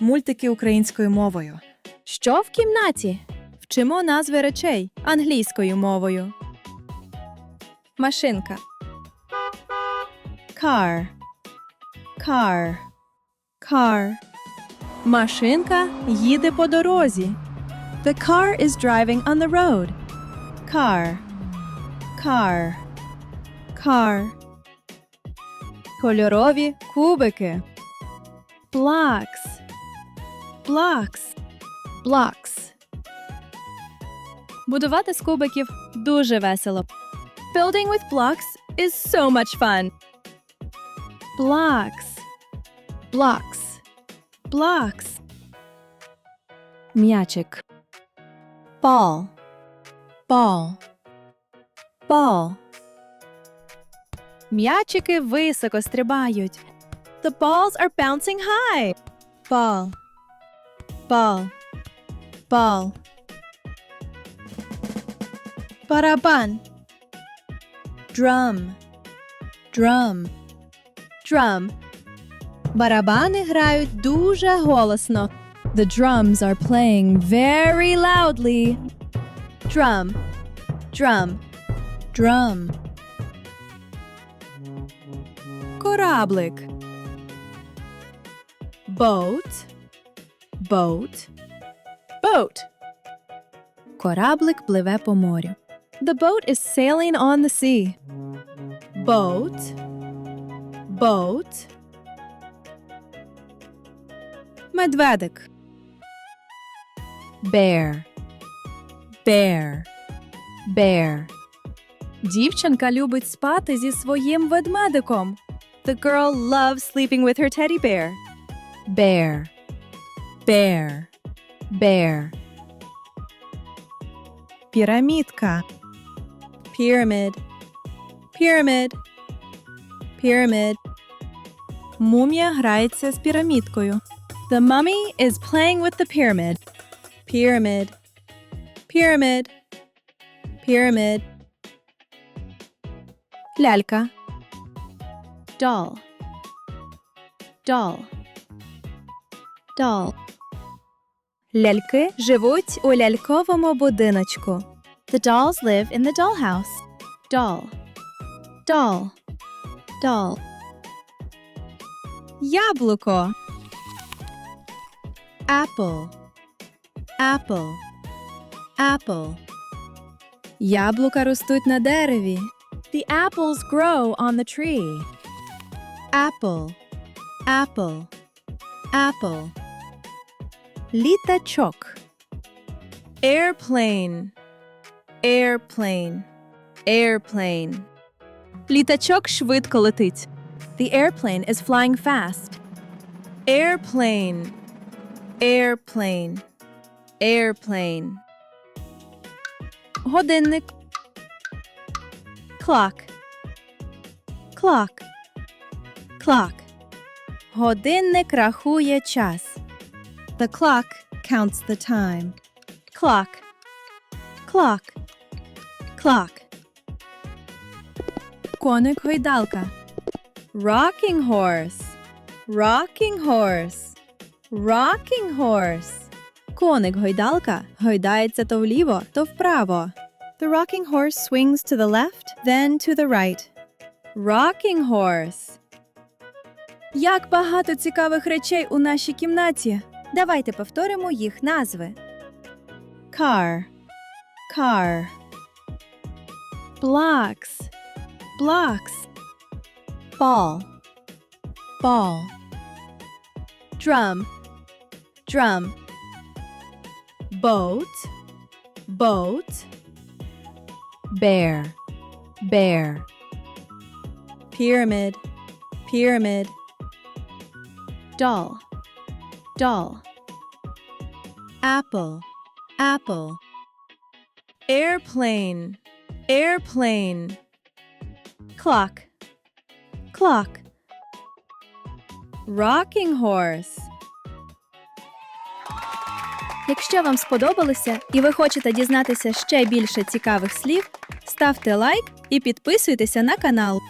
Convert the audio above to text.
Мультики українською мовою. Що в кімнаті? Вчимо назви речей англійською мовою. Машинка. Car. Car. Car. Машинка їде по дорозі. The car is driving on the road. Car. Car. Car. Кольорові кубики. Blocks. Blocks. Blocks. Будувати з кубиків дуже весело. Building with blocks is so much fun. Blocks. Blocks. Blocks. М'ячик. Ball. Ball. Ball. М'ячики високо стрибають. The balls are bouncing high. Ball. Ball. Ball. Барабан. Drum. Drum. Drum. Барабани грають дуже голосно. The drums are playing very loudly. Drum. Drum. Drum. Кораблик. Boat. Boat. Boat. Кораблик пливе по морю. The boat is sailing on the sea. Boat. Boat. Медведик. Bear. Bear. Bear. Дівчинка любить спати зі своїм ведмедиком. The girl loves sleeping with her teddy bear. Bear. Bear. Bear. Пірамідка. Pyramid. Pyramid. Pyramid. Мумія грається з пірамідкою. The mummy is playing with the pyramid. Pyramid. Pyramid. Pyramid. Лялька. Doll. Doll. Doll. Ляльки живуть у ляльковому будиночку. The dolls live in the dollhouse. Doll. Doll. Doll. Яблуко. Apple. Apple. Apple. Яблука ростуть на дереві. The apples grow on the tree. Apple. Apple. Apple. Літачок. Airplane. Airplane. Airplane. Літачок швидко летить. The airplane is flying fast. Airplane. Airplane. Airplane. Годинник. Clock. Clock. Clock. Годинник рахує час. The clock counts the time. Clock. Clock. Clock. Коник гойдалка. Rocking horse. Rocking horse. Rocking horse. Коник гойдалка гойдається то вліво, то вправо. The rocking horse swings to the left, then to the right. Rocking horse. Як багато цікавих речей у нашій кімнаті. Давайте повторимо їх назви. Car. Car. Blocks. Blocks. Ball. Ball. Drum. Drum. Boat. Boat. Bear. Bear. Pyramid. Pyramid. Doll. Doll. Apple. Apple. Airplane. Airplane. Clock. Clock. Rocking horse. Якщо вам сподобалося і ви хочете дізнатися ще більше цікавих слів, ставте лайк і підписуйтеся на канал.